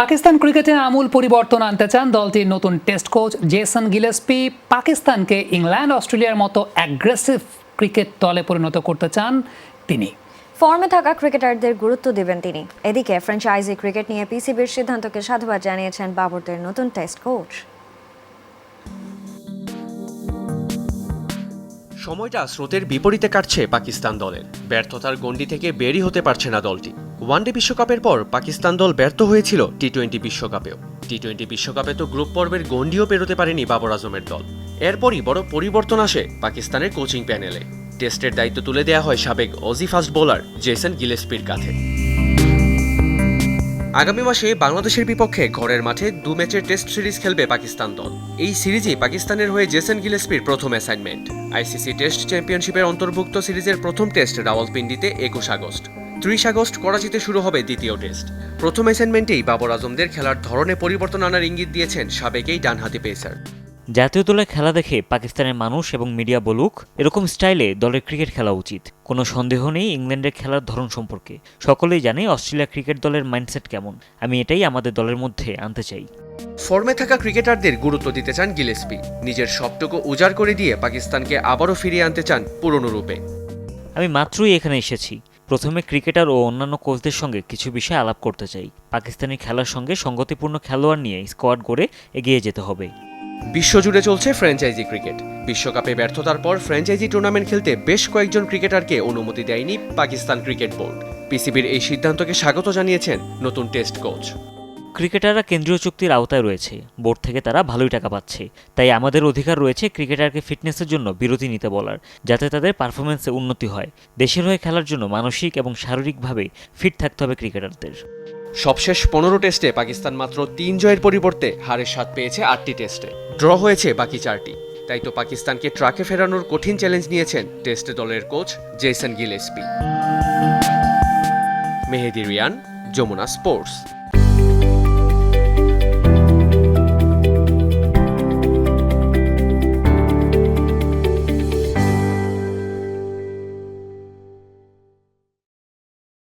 পাকিস্তান ক্রিকেটে আমূল পরিবর্তন আনতে চান দলটির নতুন টেস্ট কোচ জেসন গিলেসপি। পাকিস্তানকে ইংল্যান্ড অস্ট্রেলিয়ার মতো অ্যাগ্রেসিভ ক্রিকেট দলে পরিণত করতে চান তিনি। ফর্মে থাকা ক্রিকেটারদের গুরুত্ব দেবেন তিনি। এদিকে ফ্র্যাঞ্চাইজি ক্রিকেট নিয়ে পিসিবির সিদ্ধান্তকে সাধুবাদ জানিয়েছেন বাবরদের নতুন টেস্ট কোচ। সময়টা স্রোতের বিপরীতে কাটছে পাকিস্তান দলের। ব্যর্থতার গণ্ডি থেকে বেরি হতে পারছে না দলটি। ওয়ানডে বিশ্বকাপের পর পাকিস্তান দল ব্যর্থ হয়েছিল টি টোয়েন্টি বিশ্বকাপেও। টি টোয়েন্টি বিশ্বকাপে তো গ্রুপ পর্বের গণ্ডিও পেরোতে পারেনি বাবর আজমের দল। এরপরই বড় পরিবর্তন আসে পাকিস্তানের কোচিং প্যানেলে। টেস্টের দায়িত্ব তুলে দেওয়া হয় সাবেক অজি ফাস্ট বোলার জেসন গিলেসপির কাঁধে। আগামী মাসে বাংলাদেশের বিপক্ষে ঘরের মাঠে দু ম্যাচের টেস্ট সিরিজ খেলবে পাকিস্তান দল। এই সিরিজই পাকিস্তানের হয়ে জেসন গিলেসপির প্রথম অ্যাসাইনমেন্ট আইসিসি টেস্ট চ্যাম্পিয়নশিপের অন্তর্ভুক্ত সিরিজের প্রথম টেস্ট রাওয়ালপিন্ডিতে একুশ আগস্ট। ত্রিশ আগস্ট করাচিতে শুরু হবে দ্বিতীয় টেস্ট। প্রথম অ্যাসাইনমেন্টেই বাবর আজমদের খেলার ধরনে পরিবর্তন আনার ইঙ্গিত দিয়েছেন সাবেকেই ডানহাতি পেসার জাতীয় দলের খেলা দেখে পাকিস্তানের মানুষ এবং মিডিয়া বলুক এরকম স্টাইলে দলের ক্রিকেট খেলা উচিত। কোনো সন্দেহ নেই ইংল্যান্ডের খেলার ধরন সম্পর্কে। সকলেই জানে অস্ট্রেলিয়া ক্রিকেট দলের মাইন্ডসেট কেমন। আমি এটাই আমাদের দলের মধ্যে আনতে চাই। ফর্মে থাকা ক্রিকেটারদের গুরুত্ব দিতে চান গিলেসপি। নিজের সবটুকু উজাড় করে দিয়ে পাকিস্তানকে আবারও ফিরিয়ে আনতে চান পুরনো রূপে। আমি মাত্রই এখানে এসেছি। প্রথমে ক্রিকেটার ও অন্যান্য কোচদের সঙ্গে কিছু বিষয়ে আলাপ করতে চাই। পাকিস্তানি খেলার সঙ্গে সঙ্গতিপূর্ণ খেলোয়াড় নিয়ে স্কোয়াড গড়ে এগিয়ে যেতে হবে। বিশ্বজুড়ে চলছে ফ্র্যাঞ্চাইজি ক্রিকেট। বিশ্বকাপে ব্যর্থতার পর ফ্র্যাঞ্চাইজি টুর্নামেন্ট খেলতে বেশ কয়েকজন ক্রিকেটারকে অনুমতি দেয়নি পাকিস্তান ক্রিকেট বোর্ড। পিসিবির এই সিদ্ধান্তকে স্বাগত জানিয়েছেন নতুন টেস্ট কোচ। ক্রিকেটাররা কেন্দ্রীয় চুক্তির আওতায় রয়েছে। বোর্ড থেকে তারা ভালোই টাকা পাচ্ছে। তাই আমাদের অধিকার রয়েছে ক্রিকেটারকে ফিটনেসের জন্য বিরতি নিতে বলার, যাতে তাদের পারফরমেন্সে উন্নতি হয়। দেশের হয়ে খেলার জন্য মানসিক এবং শারীরিকভাবে ফিট থাকতে হবে ক্রিকেটারদের। সবশেষ পনেরো টেস্টে পাকিস্তান মাত্র তিন জয়ের পরিবর্তে হারের স্বাদ পেয়েছে আটটি টেস্টে। ড্র হয়েছে বাকি চারটি। তাই তো পাকিস্তানকে ট্রাকে ফেরানোর কঠিন চ্যালেঞ্জ নিয়েছেন টেস্ট দলের coach Jason Gillespie Mehedi Riyan, Jamuna sports.